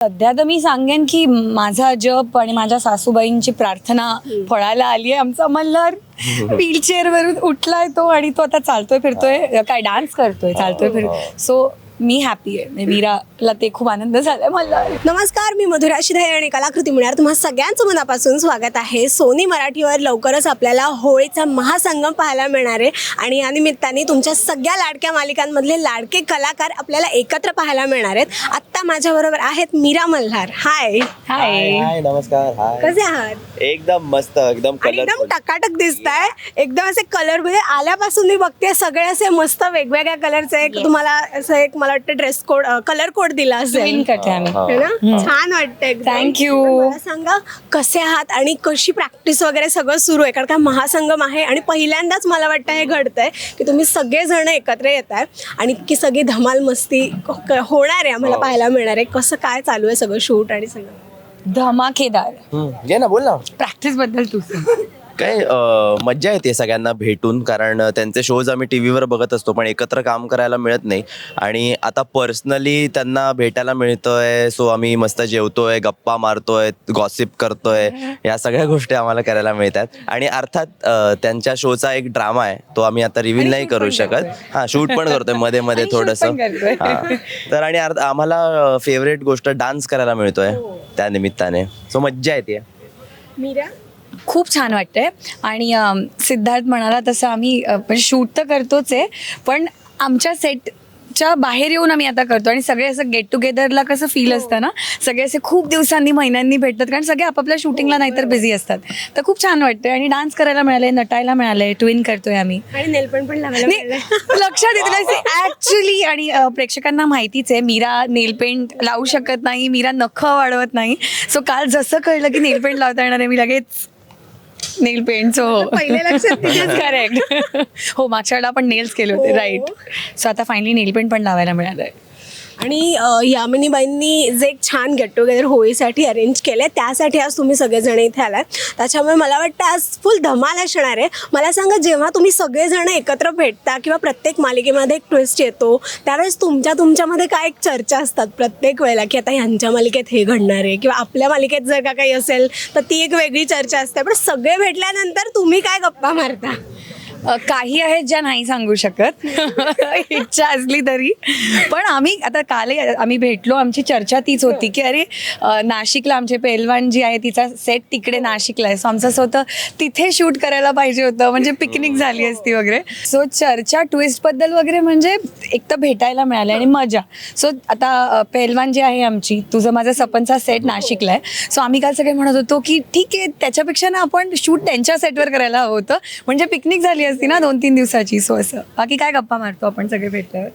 सध्या तर मी सांगेन की माझा जप आणि माझ्या सासूबाईंची प्रार्थना फळाला आली आहे. आमचा मल्हार व्हीलचेअर वरून उठलाय तो आणि तो आता चालतोय फिरतोय काय डान्स करतोय चालतोय फिरतोय सो मी हॅपी आहे. वीराला ते खूप आनंद झालाय मल्हार नमस्कार मी मधुरा शिधाई आणि कलाकृती मिळणार तुम्हा सगळ्यांचं मनापासून स्वागत आहे. सोनी मराठीवर लवकरच आपल्याला होळीचा महासंगम पाहायला मिळणार आहे. आणि या निमित्ताने तुमच्या सगळ्या लाडक्या मालिकांमधले लाडके कलाकार आपल्याला एकत्र पाहायला मिळणार आहेत. आत्ता माझ्याबरोबर आहेत मीरा मल्हार. हाय हाय हाय नमस्कार. हाय कसे आहात? एकदम मस्त एकदम आणि एकदम कलरफुल टकाटक दिसताय. एकदम असे कलर म्हणजे आल्यापासून मी बघते सगळे असे मस्त वेगवेगळ्या कलरचे एक तुम्हाला असं एक मला वाटतं ड्रेस कोड कलर कोड दिला असेल. कट आहे आम्ही. है. ना? छान वाटतं एकदम. Thank you. पण मला सांगा कसे आहात आणि कशी प्रॅक्टिस वगैरे सगळं सुरू आहे? कारण का महासंगम आहे आणि पहिल्यांदाच मला वाटतं हे घडतंय की तुम्ही सगळेजण एकत्र येत आहे आणि इतकी सगळी धमाल मस्ती क- क- होणार आहे आम्हाला हो. पाहायला मिळणार आहे. कसं काय चालू आहे सगळं शूट आणि सगळं? धमाकेदार. घे ना बोल ना. प्रॅक्टिसबद्दल तू सांग. काय अं, मज्जा येते सगळ्यांना भेटून? कारण त्यांचे शोज आम्ही टी व्हीवर बघत असतो पण एकत्र काम करायला मिळत नाही. आणि आता पर्सनली त्यांना भेटायला मिळतोय सो आम्ही मस्त जेवतोय गप्पा मारतोय गॉसिप करतोय या सगळ्या गोष्टी आम्हाला करायला मिळतात. आणि अर्थात अं, त्यांच्या शोचा एक ड्रामा आहे तो आम्ही आता रिव्हील नाही करू शकत. हा शूट पण करतोयमध्ये मध्ये आणि shoot थोडस. पण करतोय. तर आणि अर्थ- आम्हाला फेवरेट गोष्ट डान्स करायला मिळतोय हो. त्या निमित्ताने. सो मज्जा येते. मीरा? खूप छान वाटतंय. आणि सिद्धार्थ म्हणाला तसं आम्ही म्हणजे शूट तर करतोच आहे पण आमच्या सेटच्या बाहेर येऊन आम्ही आता करतो. आणि सगळे असं गेट टुगेदरला कसं फील असतं ना सगळे असे खूप दिवसांनी महिन्यांनी भेटतात कारण सगळे आपापल्या शूटिंगला नाहीतर बिझी असतात. तर खूप छान वाटतंय. आणि डान्स करायला मिळालंय नटायला मिळालंय ट्विन करतोय आम्ही. लक्षात येते ऍक्च्युली आणि प्रेक्षकांना माहितीच आहे मीरा नेल पेंट लावू शकत नाही मीरा नख वाढवत नाही. सो काल जसं कळलं की नेल पेंट लावता येणार आहे मी लगेच नेल पेंट हो पहिले लक्षात तिथेच करेक्ट हो मागच्या वेळेला आपण नेल्स केले होते हो. राईट सो आता फायनली नेल पेंट पण लावायला मिळालं आहे आणि यामिनीबाईंनी जे एक छान गेट टुगेदर होळीसाठी अरेंज केले त्यासाठी आज तुम्ही सगळेजण इथे आलात. त्याच्यामुळे मला वाटतं आज फुल धमाल असणार आहे. मला सांगा जेव्हा तुम्ही सगळेजण एकत्र भेटता किंवा प्रत्येक मालिकेमध्ये एक ट्विस्ट येतो त्यावेळेस तुमच्या तुमच्यामध्ये काय एक चर्चा असतात प्रत्येक वेळेला? की आता ह्यांच्या मालिकेत हे घडणार आहे किंवा आपल्या मालिकेत जर का काही असेल तर ती एक वेगळी चर्चा असते. पण सगळे भेटल्यानंतर तुम्ही काय गप्पा मारता? अ, काही आहेत ज्या नाही सांगू शकत. इच्छा असली तरी. पण आम्ही आता काल आम्ही भेटलो आमची चर्चा तीच होती की अरे अ, नाशिकला आमचे पेलवान जी आहे तिचा सेट तिकडे नाशिकला आहे. सो आमचं असं होतं तिथे शूट करायला पाहिजे होतं म्हणजे पिकनिक झाली असती वगैरे. सो चर्चा ट्विस्टबद्दल वगैरे म्हणजे एक तर भेटायला मिळालं आणि मजा. सो आता अ, पेलवान जी आहे आमची तुझं माझा सपनचा सेट नाशिकला आहे. सो आम्ही काल सगळे म्हणत होतो की ठीक आहे त्याच्यापेक्षा ना आपण शूट त्यांच्या सेटवर करायला हवं होतं. म्हणजे पिकनिक झाली असती ना दोन तीन दिवसाची सो असं. बाकी काय गप्पा मारतो आपण सगळे भेटल्यावर?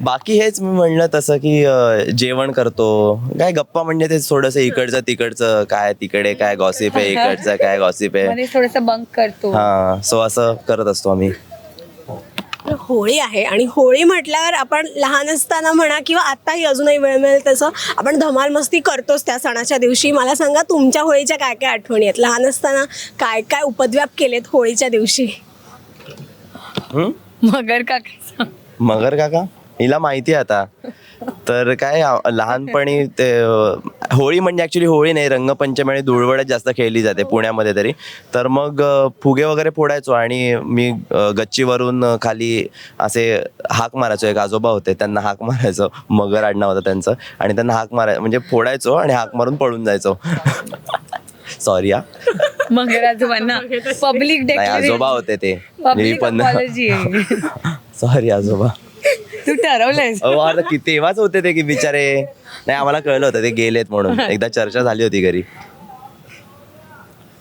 बाकी हेच मी म्हणलं तसं की अं, जेवण करतो. काय गप्पा म्हणजे ते थोडंसं इकडचं तिकडचं काय तिकडे काय गॉसिप आहे इकडचं काय गॉसिप आहे. मध्ये थोडस बंक करतो. हा सो असं करत असतो आम्ही. तर होळी आहे आणि होळी म्हटल्यावर आपण लहान असताना म्हणा किंवा आत्ताही अजूनही वेळ मिळेल तसं आपण धमाल मस्ती करतोच त्या सणाच्या दिवशी. मला सांगा तुमच्या होळीच्या काय काय आठवणी आहेत? लहान असताना काय काय उपद्व्याप केलेत होळीच्या दिवशी? हम्म? मगर का मगर काका? हिला माहिती आहे आता. तर काय आ- लहानपणी ते अं, होळी म्हणजे ऍक्च्युली होळी नाही रंगपंचमी आणि धुळवडच जास्त खेळली जाते पुण्यामध्ये तरी. तर मग अं, फुगे वगैरे फोडायचो आणि मी अं, गच्चीवरून अं, खाली असे हाक मारायचो. एक आजोबा होते त्यांना हाक मारायचो. मगर आडनाव होतं त्यांचं. आणि त्यांना हाक माराय म्हणजे फोडायचो आणि हाक मारून पळून जायचो. सॉरी हा. मगर आजोबांना पब्लिक नाही आजोबा होते ते. मी पब्लिक पण आहे. सॉरी आजोबा. तू ठरवलंयस. अहो आता कि तेव्हाच होते ते की बिचारे. नाही आम्हाला कळलं होतं ते गेलेत म्हणून. एकदा चर्चा झाली होती घरी.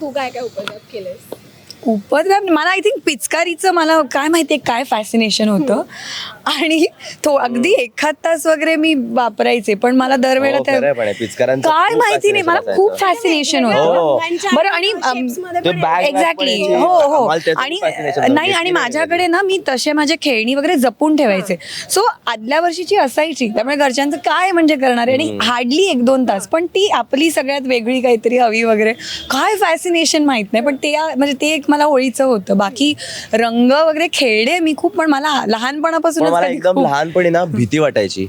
तू काय काय उपद्व्याप केलेस उपद्रव मला आय थिंक पिचकारीचं मला काय माहितीये काय फॅसिनेशन होतं. आणि तो अगदी एखाद तास वगैरे मी वापरायचे पण मला दरवेळेला हो, त्या- खरं आहे पण आहे. पिचकारांचं काय खूप माहिती नाही मला खूप असायचं. फॅसिनेशन हो. होतं बरं आणि अम, Shapesमध्ये ते पण bag bag एक्झॅक्टली पडायचे. हो हो. आम्हाला त्याचं आणि fascination होतं. नाही आणि माझ्याकडे ना मी तसे माझे खेळणी वगैरे जपून ठेवायचे. सो आदल्या वर्षीची असायची. त्यामुळे घरच्यांचं काय म्हणजे करणार आहे? आणि हार्डली एक दोन तास. पण ती आपली सगळ्यात वेगळी काहीतरी हवी वगैरे. काय फॅसिनेशन माहीत नाही पण ते म्हणजे ते एक मला होळीचं होतं बाकी रंग वगैरे खेळले मी खूप पण मला पण लहानपणापासूनच मला एकदम लहानपणी ना भीती वाटायची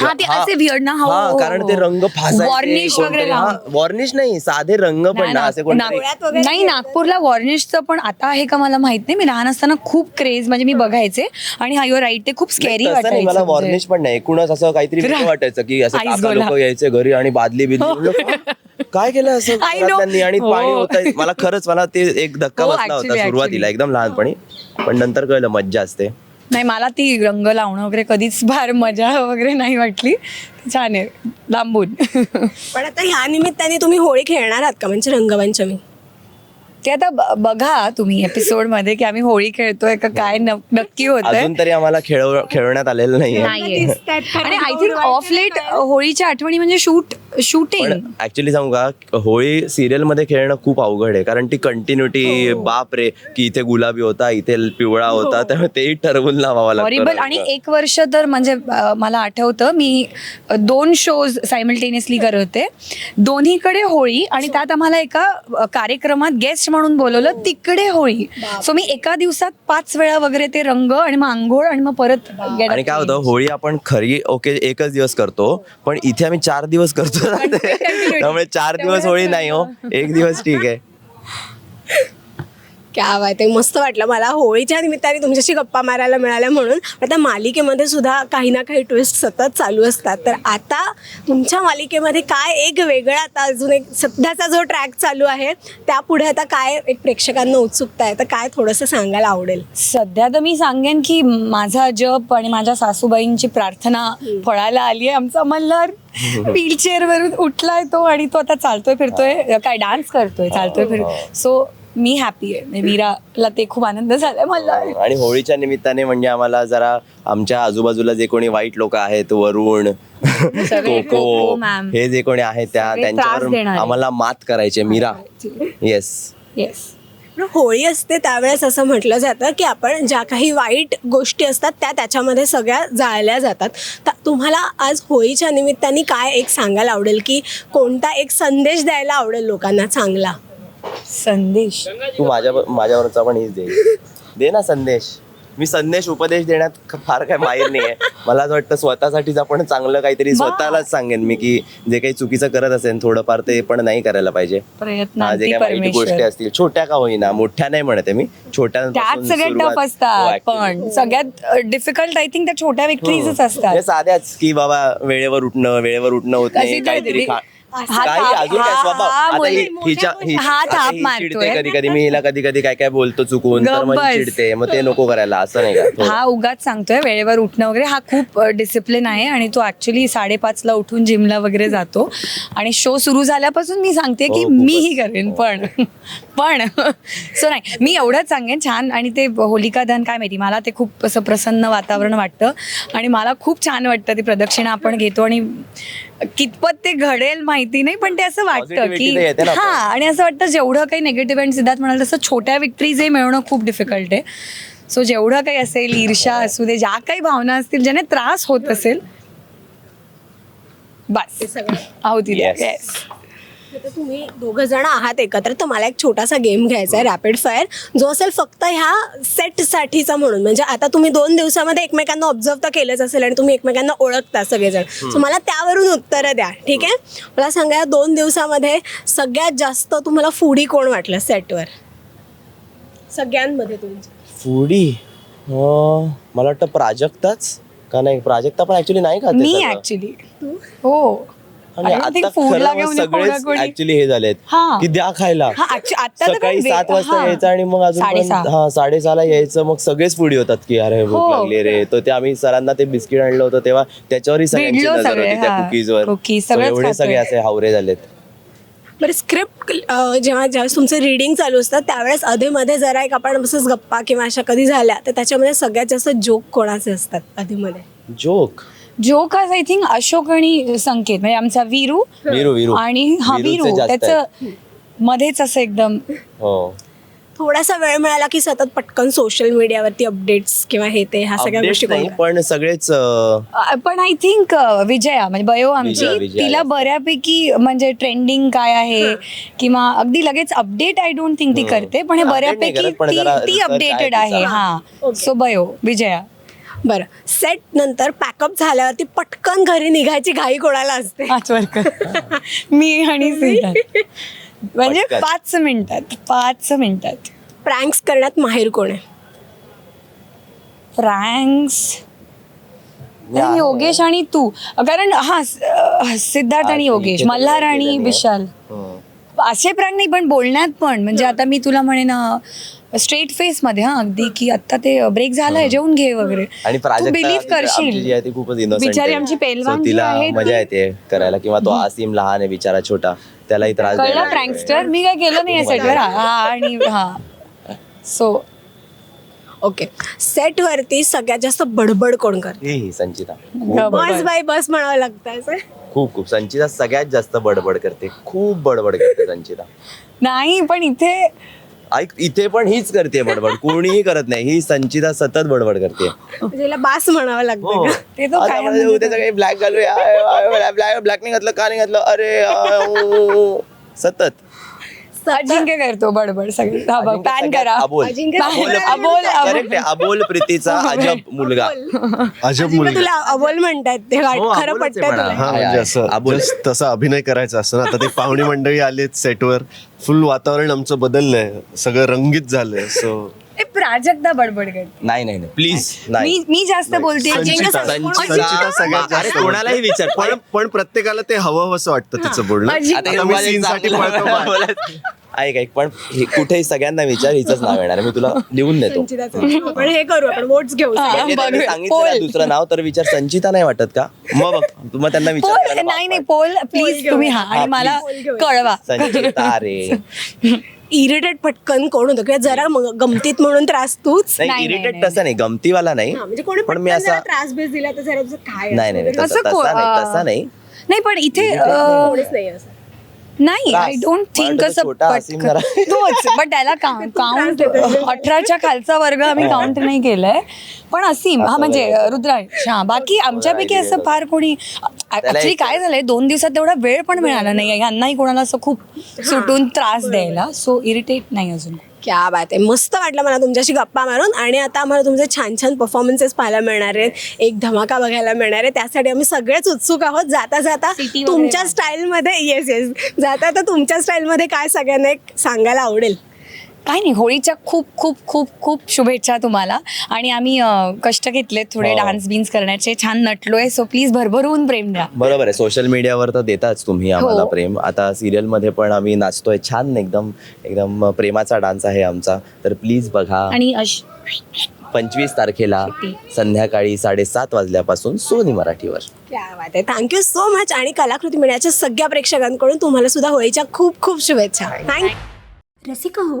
हा ते असे विअर्ड ना हो, हा हो, कारण हो. ते रंग Varnish वगैरे लावून. वॉर्निश नाही साधे रंग पण ना असे वगैरे नाही नागपूरला वॉर्निशचं पण आता आहे का मला माहीत नाही मी लहान असताना खूप क्रेज म्हणजे मी बघायचे आणि हा युअर राईट ते खूप स्कॅरी नाही, मला वाटायचं म्हणजे. वॉर्निश पण नाही एकूणच असं काहीतरी वाटायचं की असं. लोक यायचे घरी आणि बादली बिदली "का? काय केलं असं? I know. घरातल्यांनी?" आणि हो. पाणी होत मला खरंच मला ते एक धक्का हो, बसला actually, होता सुरुवातीला. एकदम लहानपणी. पण नंतर कळलं मज्जा असते. नाही मला ती रंग लावणं वगैरे कधीच फार मजा वगैरे नाही वाटली. छान आहे. लांबून. पण आता ह्या निमित्ताने तुम्ही होळी खेळणार आहात का? म्हणजे रंगपंचमी ते आता ब- बघा तुम्ही एपिसोडमध्ये की आम्ही होळी खेळतोय का काय न- नक्की होतंय. अजून तरी आम्हाला खेळ खेळवण्यात आलेलं नाहीये. नाहीये. दिसतायत कारण आणि आय थिंक ऑफ लेट होळीच्या आठवणी म्हणजे शूट शूटिंग ऍक्च्युली सांगू का होळी सिरियलमध्ये खेळणं खूप अवघड आहे. कारण ती कंटिन्युटी हो. बाप रे की इथे गुलाबी होता इथे पिवळा होता त्यामुळे तेही ठरवून लावावं हॉरिबल लागतं आणि एक वर्ष तर म्हणजे अं, मला आठवतं मी अं, दोन शोज सायमल्टेनियसली करत. होते दोन्हीकडे होळी आणि त्यात आम्हाला एका अं, कार्यक्रमात गेस्ट म्हणून बोलवलं तिकडे होळी. सो मी एका दिवसात पाच वेळा वगैरे ते रंग आणि मग आंघोळ आणि मग परत get आणि काय होतं. होळी आपण खरी ओके एकच दिवस करतो. पण इथे आम्ही चार दिवस करतो. त्यामुळे चार दिवस होळी नाही हो. एक दिवस ठीक आहे. क्या बात आहे. मस्त वाटलं मला. होळीच्या निमित्ताने तुमच्याशी गप्पा मारायला मिळाल्या म्हणून. आता मालिकेमध्ये सुद्धा काही ना काही ट्विस्ट सतत चालू असतात. तर आता तुमच्या मालिकेमध्ये काय एक वेगळा आता अजून एक सध्याचा जो ट्रॅक चालू आहे त्यापुढे आता काय एक प्रेक्षकांना उत्सुकता आहे? तर काय थोडंसं सांगायला आवडेल? सध्या तर मी सांगेन की माझा जप आणि माझ्या सासूबाईंची प्रार्थना फळायला आली आहे आमचा मल्हार. व्हीलचेअर वरून उठलाय तो आणि तो आता चालतोय फिरतोय काय डान्स करतोय चालतोय फिरतोय सो मी हॅपी आहे. वीराला ते खूप आनंद झालाय मल्हार आणि होळीच्या निमित्ताने म्हणजे आम्हाला जरा आमच्या आजूबाजूला जे कोणी वाईट लोक आहेत वरुण सगळे कोको कोको मॅम. हे जे कोणी आहेत त्या सगळे त्रास त्यांच्यावर देणारे. आम्हाला मात करायचे मीरा. येस येस होळी असते त्यावेळेस असं म्हटलं जातं की आपण ज्या काही वाईट गोष्टी असतात त्या त्याच्यामध्ये सगळ्या जाळल्या जातात. तर तुम्हाला आज होळीच्या निमित्ताने काय एक सांगायला आवडेल की कोणता एक संदेश द्यायला आवडेल लोकांना चांगला? संदेश. तू माझ्या माझ्यावरचा पण हीच दे. दे ना संदेश. मी संदेश उपदेश देण्यात फार काय माहीर नाही आहे मला असं वाटतं स्वतःसाठीच आपण चांगलं काहीतरी स्वतःलाच सांगेन मी की जे काही चुकीचं करत असेल थोडंफार ते पण नाही करायला पाहिजे. हा, जे काही वाईट गोष्टी असतील. छोट्या का होईना मोठ्या नाही म्हणते मी. छोट्या सगळ्यात टफ हो, असतात पण सगळ्यात डिफिकल्ट आय थिंक त्या छोट्या विक्टरीजच असतात. साध्याच की बाबा वेळेवर उठणं वेळेवर उठणं होत नाही अशी काहीतरी खा- हा काही अजून काय हा- स्वभाव हा आता ही- मुली- हिच्या ही- हा आता थाप ही मारतोय. चिडते कधी कधी मी हिला कधी कधी काय काय बोलतो चुकून तर मग ही. चिडते मग ते नको करायला असं नाही का थोडं. हा उगाच सांगतोय वेळेवर उठणं वगैरे हा खूप डिसिप्लिन आहे आणि तो ऍक्च्युली साडेपाचला उठून जिमला वगैरे जातो आणि शो सुरू झाल्यापासून मी सांगते की हो, खूपच. मीही करेन पण पण सो नाही मी एवढंच सांगेन छान. आणि ते होलिका दहन काय माहिती मला ते खूप असं प्रसन्न वातावरण वाटतं. आणि मला खूप छान वाटतं ती प्रदक्षिणा आपण घेतो आणि कितपत ते घडेल माहिती नाही पण ते असं वाटतं की हा. आणि असं वाटतं जेवढं काही निगेटिव्ह आणि सिद्धार्थ म्हणाल तसं छोट्या विक्ट्रीजही मिळवणं खूप डिफिकल्ट आहे. सो जेवढं काही असेल ईर्षा असू दे ज्या काही भावना असतील ज्याने त्रास होत असेल बस. आहोत. येस आता तुम्ही दोघं जण आहात एकत्र तर मला एक छोटासा गेम घ्यायचा आहे रॅपिड फायर जो असेल फक्त ह्या सेटसाठीचा म्हणून. म्हणजे आता तुम्ही दोन दिवसामध्ये एकमेकांना ऑब्झर्व तर केलंच असेल आणि तुम्ही एकमेकांना ओळखता सगळेजण. सो मला त्यावरून उत्तरं द्या ठीक आहे? मला सांगा या दोन दिवसामध्ये सगळ्यात जास्त तुम्हाला फुडी कोण वाटलं सेटवर सगळ्यांमध्ये तुमच्या फुडी मला वाटतं प्राजक्ताच. का नाही? प्राजक्ता पण ऍक्च्युली नाही खाते मी. ऍक्च्युली हो. आणि I don't think आता food खरं ला घेऊन सगळेच कोणाकोणी- ऍक्च्युली हे झालेत हा. की द्या खायला हा, actu- आता तर सकाळी काय सात वाजता हा. यायचं आणि मग अजून पण- साडेसहा. हा साडेसहाला यायचं मग सगळेच फुडी होतात की अरे भूक हो. लागली रे तर ते आम्ही सरांना ते बिस्किट आणलं होतं तेव्हा त्याच्यावरही सगळ्यांची भिडलो नजर सगळे, होती त्या हा. कुकीजवर Cookies, So सगळंच एवढे खातोय. सगळे असे हावरे झालेत बरं स्क्रिप्ट जेव्हा ज्यावेळेस तुमचं रिडिंग चालू असतं त्यावेळेस अधेमध्ये जरा एक आपण असंच गप्पा किंवा अशा कधी झाल्या तर त्याच्यामध्ये सगळ्यात जास्त जोक कोणाचे असतात अधेमध्ये joke joke I think Ashok आणि संकेत म्हणजे आमचा वीरू वीरू वीरू आणि हा वीरूचे वीरू जास्त त्याचं मध्येच असं एकदम हो. थोडासा वेळ मिळाला की सतत पटकन सोशल मीडियावरती अपडेट्स किंवा हे ते ह्या सगळ्या Updates गोष्टी नाही पण सगळेच अं, अ, पण आय थिंक विजया म्हणजे बयो आमची विजया, तिला. बऱ्यापैकी म्हणजे ट्रेंडिंग काय आहे किंवा अगदी लगेच अपडेट आय डोंट थिंक ती करते पण हे Update नाही बऱ्यापैकी करत, पण ती जरा ती research आहे अपडेटेड तिचा. आहे हा. Okay. सो बयो विजया. बरं. सेट नंतर पॅकअप झाल्यावरती पटकन घरी निघायची घाई कोणाला असते? आजवरकर मी आणि सिद्धार्थ. म्हणजे पटकन. पाच मिनिटात पाच मिनिटात. प्रँक्स करण्यात माहेर कोण आहे? फ्रँक्स योगेश आणि तू. कारण हा स- अं, सिद्धार्थ आणि योगेश मल्हार आणि. विशाल. हं. असे प्रँक नाही पण बोलण्यात पण. म्हणजे आता मी तुला म्हणेन स्ट्रेट फेस मध्ये हा अगदी की आता ते ब्रेक झालंय जेवून घे वगैरे. आणि प्राजक्ता बिलीव्ह आमची जी आहे करशील ती खूपच innocent बिचारी आहे. आमची पेलवान So जी तिला आहे ती- मजा येते करायला किंवा तो आसिम लहान आहे बिचारा छोटा. त्यालाही त्रास कळलं प्रँकस्टर मी काय केलं नाही सेटवर हा आणि हा. सो ओके सेटवरती सगळ्यात जास्त बडबड कोण करते? हे ही संचिता. बस बाय बस म्हणावं लागतं असं? खूप खूप. संचिता सगळ्यात जास्त बडबड करते. खूप बडबड करते संचिता. नाही पण इथे ऐक इथे पण हीच करते बडबड कोणीही करत नाही ही संचिता सतत बडबड करते म्हणजे बास म्हणावं लागतं हो. का? ते तो आता म्हणजे उद्या सगळे ब्लॅक घालूया ब्लॅक ब्लॅक नाही घातलं का नाही घातलं अरे ऊ, सतत अजिंक्य करतो बडबड सगळं. हा बघ पॅन करा. अबोल. अजिंक्य अबोल अबोल, अबोल. Correct आहे, अबोल प्रीतीचा अजब मुलगा. अजब अजिंक्य मुलगा. तुला अबोल म्हणतात ते वाट- हो, खरं अबोलच आहे पटतं म्हणा. तुला. हा म्हणजे. असं अबोल. just तसा अभिनय करायचा असतो ना आता ते पाहुणी मंडळी आलेत सेटवर फुल वातावरण आमचं बदललंय. सगळं रंगीत झालंय सो प्राजक्ता बडबड करते नाही नाही प्लीज नाही मी मी जास्त बोलते संचिता संचिता- संचिता सगळ्यात अरे जास्त कोणालाही विचार पण पण प्रत्येकाला ते हवं असं वाटतं तिचं बोलणं अजिंक्य- आता आता हे मी माझं एक scene साठी चांगलं पळतो बाहेर. बोलायचं. ऐक ऐक पण हे कुठेही सगळ्यांना विचार हिचंच नाव येणार आहे. मी तुला लिहून देतो संचिताचं. आपण हे करू आपण वोट्स घेऊ. म्हणजे त्यांनी सांगितलं ना पोल. दुसरं नाव तर विचार संचिता नाही वाटत का मग बघ तू मग त्यांना विचार पोल करायला भाग नाही नाही. Poll please. तुम्ही हा आणि मला. पोल. कळवा संचिता रे इरिटेट पटकन कोण होतं? किंवा जरा गमतीत म्हणून त्रास तूच? नाही नाही, इरिटेट नाही, तसा नाही. गमतीवाला नाही. हा, म्हणजे कोणी पण मी असा त्रास बेस दिला तर जरा तुझं काय नाही नाही तसा असं को- तसा नाही तसा नाही. नाही पण इथे अं. कोणीच नाही असं. नाही. आय डोंट थिंक मला असं छोटा असीम जरा. पटकन- तोच बट त्याला काउंट अठराच्या खालचा वर्ग आम्ही काउंट नाही केलाय. पण असीम हा असं म्हणजे बघायचं. रुद्रांश हा बाकी आमच्यापैकी असं फार कोणी ऍक्च्युली काय झालंय दोन दिवसात तेवढा वेळ पण मिळाला नाही यांनाही कोणाला असं खूप सुटून त्रास द्यायला. सो इरिटेट नाही अजून. क्या बात आहे. मस्त वाटलं मला तुमच्याशी गप्पा मारून. आणि आता आम्हाला तुमचे छान छान परफॉर्मन्सेस पाहायला मिळणार आहेत. एक धमाका बघायला मिळणार आहे. त्यासाठी आम्ही सगळेच उत्सुक आहोत. जाता जाता तुमच्या. स्टाईलमध्ये येस येस जाता आता तुमच्या स्टाईलमध्ये काय सगळ्यांना एक सांगायला आवडेल? काय नाही होळीच्या खूप खूप खूप खूप शुभेच्छा तुम्हाला. आणि आम्ही अं, कष्ट घेतलेत थोडे हो. डान्स बिन्स करण्याचे. छान नटलोय सो प्लीज भरभरून प्रेम द्या. बरोबर आहे. सोशल मीडियावर तर देताच तुम्ही आम्हाला हो. प्रेम. आता सिरियलमध्ये पण आम्ही नाचतोय छान एकदम एकदम प्रेमाचा डान्स आहे आमचा. तर प्लीज बघा. आणि अश पंचवीस तारखेला संध्याकाळी साडेसात वाजल्यापासून सोनी मराठीवर. क्या बात आहे. थँक्यू सो मच आणि कलाकृती मिळण्याच्या सगळ्या प्रेक्षकांकडून तुम्हाला सुद्धा होळीच्या खूप खूप शुभेच्छा. थँक रसिका हो